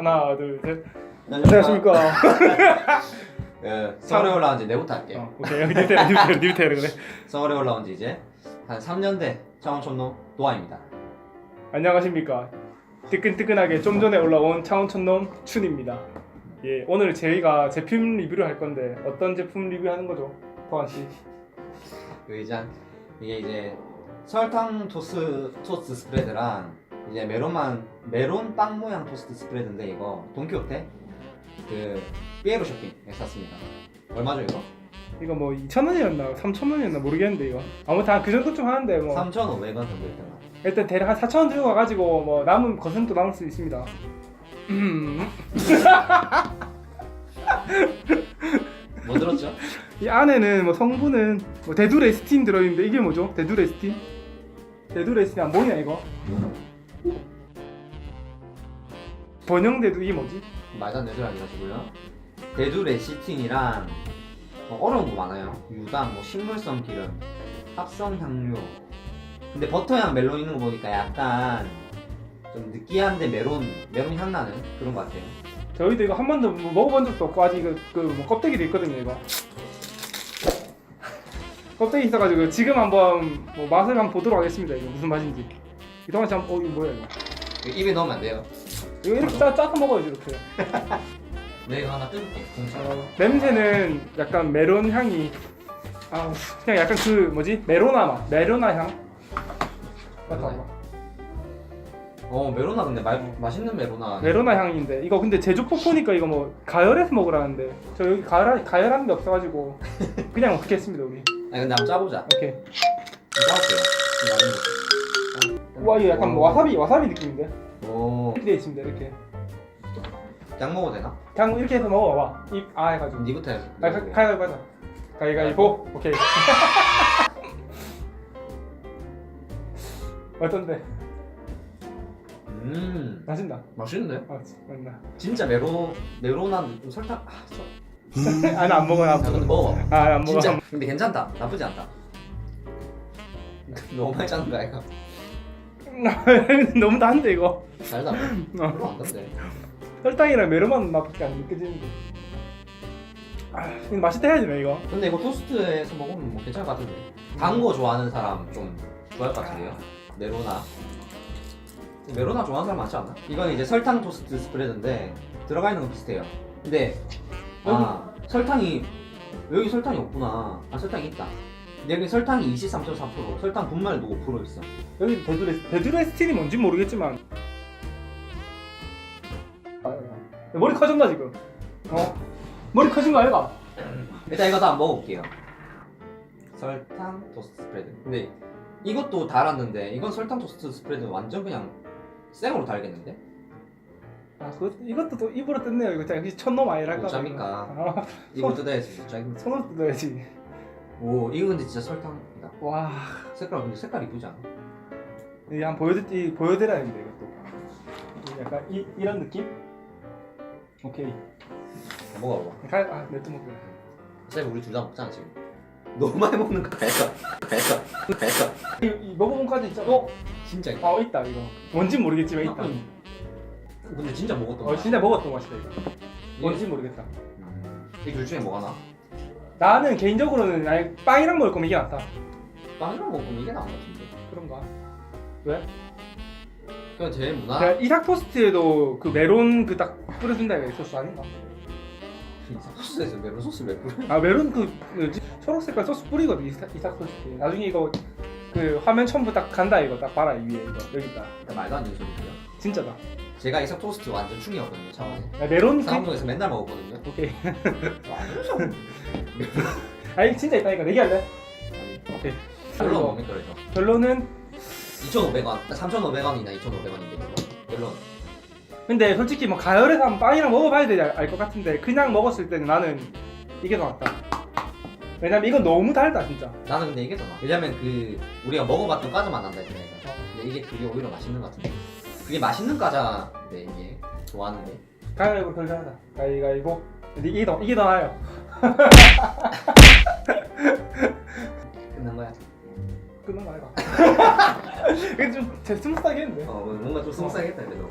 하나 둘 셋. 안녕하십니까. 예, 서울에 올라온 지 내부터 할게. 어, 오케이. 여기 뉴테라 뉴테라 뉴테라 그래. 서울에 올라온 지 이제 한 3년 된 창원 촌놈 노아입니다. 안녕하십니까. 뜨끈뜨끈하게 좀 전에 올라온 창원촌놈 춘입니다. 예 오늘 저희가 제품 리뷰를 할 건데 어떤 제품 리뷰하는 거죠? 도환 씨? 그 이제 이게 이제 설탕 토스 토스트 스프레드랑 이제 메론만 메론 빵 모양 토스트 스프레드인데 이거 돈키호테 그 피에로 쇼핑에 샀습니다. 얼마죠 이거? 이거 뭐 2,000원이었나 3,000원이었나 모르겠는데 이거 아무튼 한그 정도쯤 하는데 뭐 3,500원 정도 했던 거. 일단 대략 한 4,000원 들고 가가지고 뭐 남은 것은 또 남을 수 있습니다 음. 뭐 들었죠? 이 안에는 뭐 성분은 뭐 데두레스틴 들어있는데 이게 뭐죠? 데두레스틴? 데두레스틴 안 보이냐 이거? 번영데두 이게 뭐지? 말도 안 되는 소리 하지 마시고요. 대두 레시틴이랑 뭐 어려운 거 많아요. 유당, 뭐 식물성 기름, 합성 향료. 근데 버터향 멜론 있는 거 보니까 약간 좀 느끼한데 메론 메론 향 나는 그런 거 같아요. 저희도 이거 한 번도 뭐 먹어본 적도 없고 아직 그, 그뭐 껍데기도 있거든요 이거 껍데기 있어가지고 지금 한번 뭐 맛을 한번 보도록 하겠습니다 이거 무슨 맛인지 이동안 씨 한번 어 이거 뭐야 이거 이거 입에 넣으면 안 돼요. 이거 이렇게 짜, 짜서 먹어야지 이렇게 내가 하나 뜯을게. 어, 냄새는 약간 메론 향이 아 그냥 약간 그 뭐지 메로나 맛 메로나 향 맡아봐 어 메로나 근데 말, 맛있는 메로나. 메로나 향인데 이거 근데 제조법 보니까 이거 뭐 가열해서 먹으라는데 저 여기 가열 가열하는 게 없어가지고 그냥 어떻게 했습니다 우리 아니 근데 한번 짜보자. 오케이 짜볼게요. 이거 많 이와 이거 약간 뭐 와사비 와사비 느낌인데 오, 이렇게 돼 있습니다 이렇게 양 먹어도 되나? 그냥 이렇게 해서 먹어봐 입 아 해가지고 니부터 해. 아 가- 가위바위보 하자 가위가위보 오케이 어떤데 음, 맛있나 맛있는데? 아 맛있나 진짜 메로 메로나 좀 설탕. 아, 저, 아나 안 먹어요 안 자, 근데 먹어 먹어. 아안 먹어 진짜. 근데 괜찮다. 나쁘지 않다. 너무 많이 짜는 거 아이가? 너무 단데 이거 달다. 어. 별로 안 단데. 설탕이랑 메로만 맛밖에 안 느껴지는데 아 이거 맛있다 해야지 나 이거 근데 이거 토스트에서 먹으면 뭐 괜찮을 것 같은데. 단 거 좋아하는 사람 좀 좋아할 것 같은데요? 메로나. 메로나 좋아하는 사람 많지 않나? 이건 이제 설탕 토스트 스프레드인데 들어가 있는 건 비슷해요. 근데 아 설탕이 여기 설탕이 없구나. 아 설탕이 있다. 여기 설탕이 23.4%, 설탕 분말도 5% 있어. 여기 데드레스 데드레스틴이 뭔지 모르겠지만 아, 머리 커졌나 지금 어 머리 커진 거 아이가 일단 이거 다 먹어볼게요. 설탕 토스트 스프레드. 근데 이것도 달았는데 이건 설탕 토스트 스프레드 완전 그냥 생으로 달겠는데? 아 그, 이것도 또 입으로 뜯네요 이거 진짜 천놈 아니랄까 어쩝니까? 아, 이거 뜯어야지 진짜. 손으로 뜯어야지 오 이거 근데 진짜 설탕이다. 와 색깔 근데 색깔 이쁘지 않아? 이게 한 보여드 이 보여드려야 된다 이것도 약간 이, 이런 느낌 오케이 먹어봐. 가, 아 내또 먹어 쌤 우리 둘 다 먹잖아 지금. 너무 많이 먹는 거 알까? 알까? 알까? 이, 이 먹어본 카드 있잖아 어? 진짜. 아 어, 있다 이거 뭔지 모르겠지만 있다 음. 근데 진짜 먹었던 어 거야. 진짜 먹었던 맛이다 이거 뭔지 모르겠다 이둘 중에 뭐가 나? 나는 개인적으로는 아예 빵이랑 먹을 거면 이게 낫다 빵이랑 먹으면 이게 나은 것 같은데. 그런가 그냥 제일 무난. 내가 이삭 토스트에도 그 메론 그 딱 뿌려준다 이거 있었어 아닌가 소스에서 메론 소스 왜 뿌려? 아 메론 그 뭐지 초록 색깔 소스 뿌리거든 이삭, 이삭 토스트 나중에 이거 그 화면 첨부 딱 간다 이거 딱 봐라 이 위에 이거 여기 있다 그러니까 말도 안 되는 소리고요. 진짜다 제가 이삭 토스트 완전 충이었거든요. 차원에. 아, 메론 그 상암동에서 맨날 먹었거든요. 오케이 완전. 아니 진짜 있다니까 내기할래 아니, 오케이 별로 뭡니까 그래서? 결론은 2,500원, 3,500원이나 2,500원인데 별로. 근데 솔직히 뭐 가열해서 한번 빵이랑 먹어봐야 되지 알 것 같은데 그냥 먹었을 때는 나는 이게 더 낫다 왜냐면 이건 너무 달다 진짜 나는 근데 이게 더 나아. 왜냐면 그 우리가 먹어봤던 과자 맛 난다 했잖아요. 근데 이게 그게 오히려 맛있는 것 같은데. 그게 맛있는 과자인데 이게 좋아하는데. 가위바위보 결정하자 가위바위보 이게 더 이게 더 나아요 끝난 거야. 끊는 거 아이가 이게 좀 스무스하게 했는데 어 뭔가 좀 스무스하겠다 그래도.